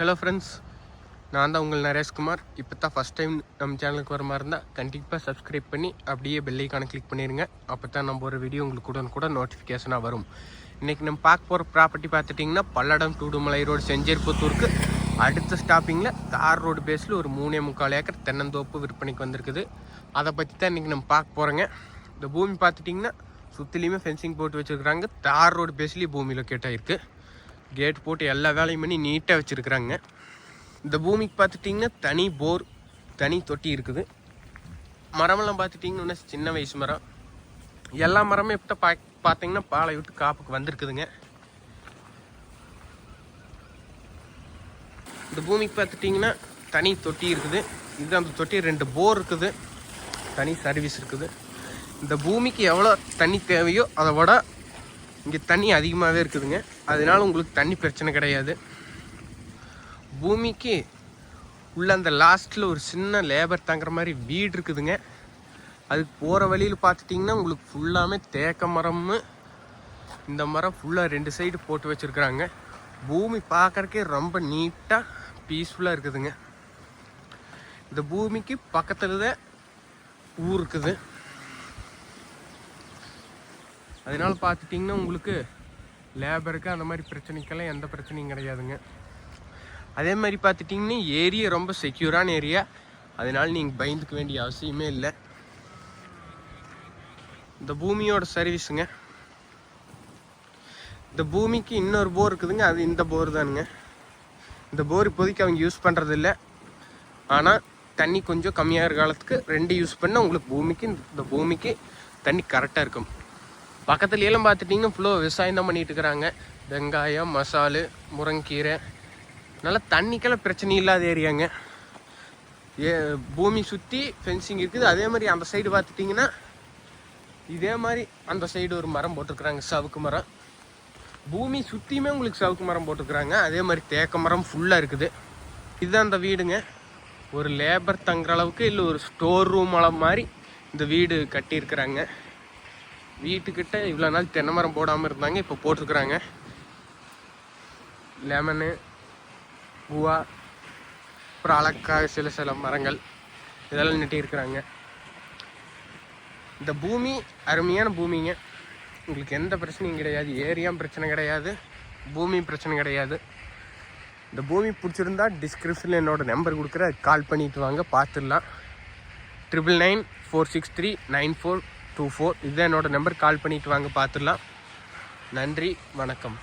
Hello friends நான் தான் உங்கள் நரேஷ்குமார் இப்போ தான் ஃபஸ்ட் டைம் நம்ம சேனலுக்கு வர மாதிரி இருந்தால் கண்டிப்பாக சப்ஸ்கிரைப் பண்ணி அப்படியே பெல்லைக்கான கிளிக் பண்ணிடுங்க அப்போ தான் நம்ம ஒரு வீடியோ உங்களுக்கு உடனே கூட நோட்டிஃபிகேஷனாக வரும். இன்றைக்கி நம்ம பார்க்க போகிற ப்ராப்பர்ட்டி பார்த்துட்டிங்கன்னா பல்லடம் டூடுமலை ரோடு செஞ்சேரிப்புத்தூருக்கு அடுத்த ஸ்டாப்பிங்கில் தார் ரோடு பேஸில் ஒரு மூணே முக்கால் ஏக்கர் தென்னந்தோப்பு விற்பனைக்கு வந்திருக்குது. அதை பற்றி தான் இன்றைக்கி நம்ம பார்க்க போகிறோங்க இந்த பூமி பார்த்துட்டிங்கன்னா சுற்றிலையுமே ஃபென்சிங் போட்டு வச்சுருக்குறாங்க. தார் ரோடு பேஸ்லேயே பூமி லொக்கேட் ஆகிருக்கு கேட் போட்டு எல்லா வேலையும் பண்ணி நீட்டாக வச்சுருக்குறாங்க. இந்த பூமிக்கு பார்த்துட்டிங்கன்னா தனி போர் தனி தொட்டி இருக்குது. மரமெல்லாம் பார்த்துட்டிங்கன்னா சின்ன வயசு மரம். எல்லா மரமும் இப்போ பா பார்த்தீங்கன்னா பாலை விட்டு காப்புக்கு வந்திருக்குதுங்க. இந்த பூமிக்கு பார்த்துட்டிங்கன்னா தனி தொட்டி இருக்குது. இது அந்த தொட்டி ரெண்டு போர் இருக்குது. தனி சர்வீஸ் இருக்குது. இந்த பூமிக்கு எவ்வளோ தண்ணி தேவையோ அதை விட இங்கே தண்ணி அதிகமாகவே இருக்குதுங்க. அதனால உங்களுக்கு தண்ணி பிரச்சனை கிடையாது. பூமிக்கு உள்ள அந்த லாஸ்ட்டில் ஒரு சின்ன லேபர் தங்குற மாதிரி வீடு இருக்குதுங்க. அதுக்கு போகிற வழியில் பார்த்துட்டிங்கன்னா உங்களுக்கு ஃபுல்லாமே தேக்க மரம்னு இந்த மரம் ஃபுல்லாக ரெண்டு சைடு போட்டு வச்சுருக்குறாங்க. பூமி பார்க்குறக்கே ரொம்ப நீட்டாக பீஸ்ஃபுல்லாக இருக்குதுங்க. இந்த பூமிக்கு பக்கத்தில் தான் ஊர் இருக்குது. அதனால் பார்த்துட்டிங்கன்னா உங்களுக்கு லேபருக்கு அந்த மாதிரி பிரச்சனைக்கெல்லாம் எந்த பிரச்சனையும் கிடையாதுங்க. அதே மாதிரி பார்த்துட்டிங்கன்னா ஏரியா ரொம்ப செக்யூரான ஏரியா. அதனால் நீங்கள் பயந்துக்க வேண்டிய அவசியமே இல்லை. இந்த பூமியோட சர்வீஸுங்க இந்த பூமிக்கு இன்னொரு போர் இருக்குதுங்க. அது இந்த போர் தானுங்க. இந்த போர் இப்போதைக்கு அவங்க யூஸ் பண்ணுறது இல்லை ஆனால் தண்ணி கொஞ்சம் கம்மியாகிற காலத்துக்கு ரெண்டு யூஸ் பண்ணால் உங்களுக்கு பூமிக்கு இந்த பூமிக்கு தண்ணி கரெக்டாக இருக்கும். பக்கத்துல எல்லாம் பார்த்துட்டிங்கன்னா ஃபுல்லாக விவசாயம் தான் பண்ணிட்டு இருக்கிறாங்க. வெங்காயம் மசாலு முருங்கீரை. நல்லா தண்ணிக்கெல்லாம் பிரச்சனை இல்லாத ஏரியாங்க. ஏ பூமி சுற்றி ஃபென்சிங் இருக்குது. அதே மாதிரி அந்த சைடு பார்த்துட்டிங்கன்னா இதே மாதிரி அந்த சைடு ஒரு மரம் போட்டிருக்கிறாங்க சவுக்கு மரம். பூமி சுற்றியுமே உங்களுக்கு சவுக்கு மரம் போட்டிருக்கிறாங்க. அதே மாதிரி தேக்க மரம் ஃபுல்லாக இருக்குது. இதுதான் அந்த வீடுங்க. ஒரு லேபர் தங்குற அளவுக்கு இல்லை ஒரு ஸ்டோர் ரூம் அளவு மாதிரி இந்த வீடு கட்டியிருக்கிறாங்க. வீட்டுக்கிட்ட இவ்வளோ நாள் தென்னை மரம் போடாமல் இருந்தாங்க இப்போ போட்டிருக்கிறாங்க. லெமனு குவா அப்புறம் அலக்காய் சில சில மரங்கள் இதெல்லாம் நட்டியிருக்கிறாங்க இந்த பூமி அருமையான பூமிங்க. உங்களுக்கு எந்த பிரச்சனையும் கிடையாது ஏரியாவும் பிரச்சனை கிடையாது பூமியும் பிரச்சனை கிடையாது. இந்த பூமி பிடிச்சிருந்தா டிஸ்கிரிப்ஷனில் என்னோடய நம்பர் கொடுக்குற கால் பண்ணிட்டு வாங்க பார்த்துடலாம். Triple nine four six three nine four two four இதுதான் என்னோடய நம்பர் கால் பண்ணிவிட்டு வாங்க பார்த்துடலாம். நன்றி வணக்கம்.